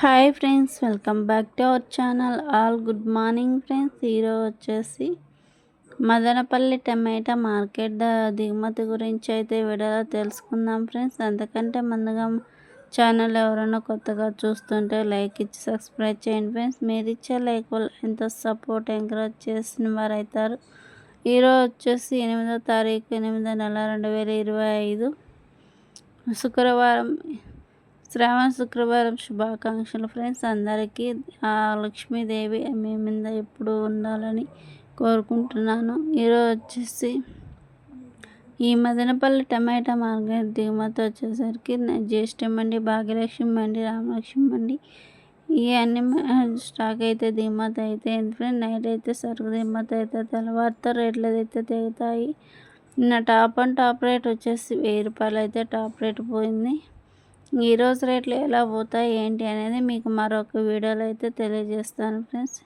Hi friends welcome back to our channel. All good morning friends. ఈరోజు వచ్చేసి మదనపల్లి టమాటా market దిగుమతి గురించి అయితే వీడియోలో తెలుసుకుందాం ఫ్రెండ్స్. అంతకంటే ముందుగా ఛానల్ ఎవరైనా కొత్తగా చూస్తుంటే లైక్ ఇచ్చి సబ్స్క్రైబ్ చేయండి ఫ్రెండ్స్. మీరు ఇచ్చే లైక్ వల్ల ఎంతో సపోర్ట్ ఎంకరేజ్ చేసిన వారు అవుతారు. ఈరోజు వచ్చేసి ఎనిమిదో తారీఖు ఎనిమిదో నెల రెండు వేల ఇరవై ఐదు. శుక్రవారం శ్రావణ శుక్రవారం శుభాకాంక్షలు ఫ్రెండ్స్. అందరికీ ఆ లక్ష్మీదేవి మీ మీద ఎప్పుడు ఉండాలని కోరుకుంటున్నాను. ఈరోజు వచ్చేసి ఈ మదనపల్లి టమాటా మార్కెట్ దిగుమతి వచ్చేసరికి జ్యేష్ఠ మండి భాగ్యలక్ష్మి మండి రామలక్ష్మి మండి. ఇవి అన్ని స్టాక్ అయితే దిగుమతి అయితే ఫ్రెండ్ నైట్ అయితే సరుకు దిగుమతి అయితే తెల్లవారితో రేట్లు అయితే తెగుతాయి. నిన్న టాప్ అండ్ టాప్ రేట్ వచ్చేసి వెయ్యి రూపాయలు అయితే టాప్ రేట్ పోయింది. ఈరోజు రేట్లు ఎలా పోతాయి ఏంటి అనేది మీకు మరొక వీడియోలో అయితే తెలియజేస్తాను ఫ్రెండ్స్.